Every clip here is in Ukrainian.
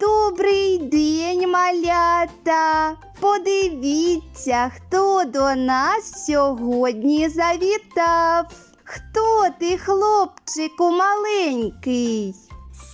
Добрий день, малята. Подивіться, хто до нас сьогодні завітав. Хто ти, хлопчику маленький?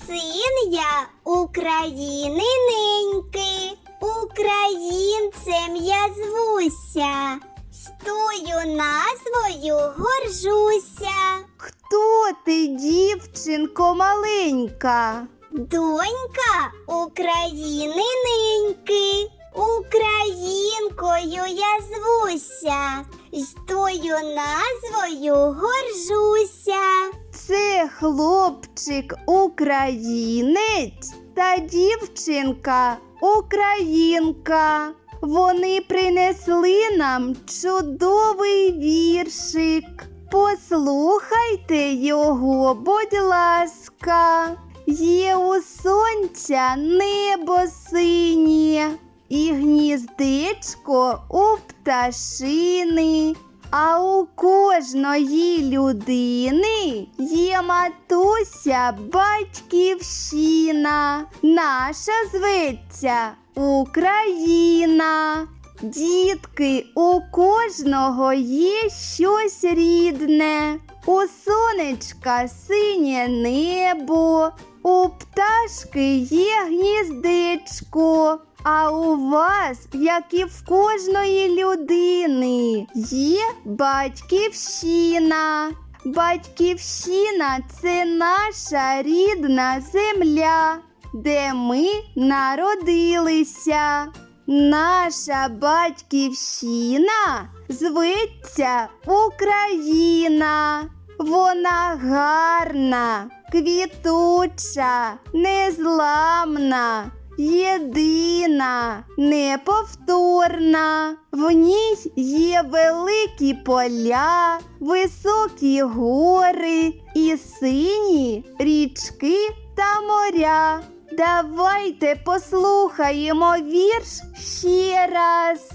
Син я України неньки, українцем я звуся, з тою назвою горжуся. Хто ти, дівчинко маленька? Донька України неньки, українкою я звуся, з тою назвою горжуся. Це хлопчик українець та дівчинка українка. Вони принесли нам чудовий віршик. Послухайте його, будь ласка. Є у сонця небо синє і гніздечко у пташини. А у кожної людини є матуся батьківщина. Наша зветься Україна. Дітки, у кожного є щось рідне. У сонечка синє небо, у пташки є гніздечко. А у вас, як і в кожної людини, є батьківщина. Батьківщина це наша рідна земля, де ми народилися. Наша батьківщина зветься Україна. Вона гарна, квітуча, незламна, єдина, неповторна. В ній є великі поля, високі гори і сині річки та моря. Давайте послухаємо вірш ще раз.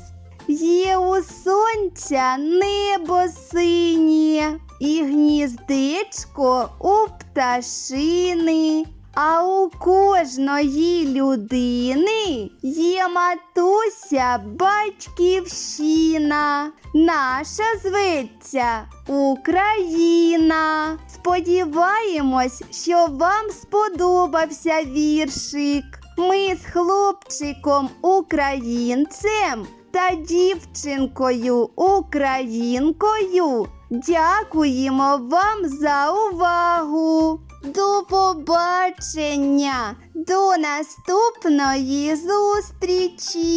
Є у сонця небо синє і гніздечко у пташини. А у кожної людини є матуся батьківщина. Наша зветься Україна. Сподіваємось, що вам сподобався віршик. Ми з хлопчиком українцем та дівчинкою українкою дякуємо вам за увагу. До побачення, до наступної зустрічі!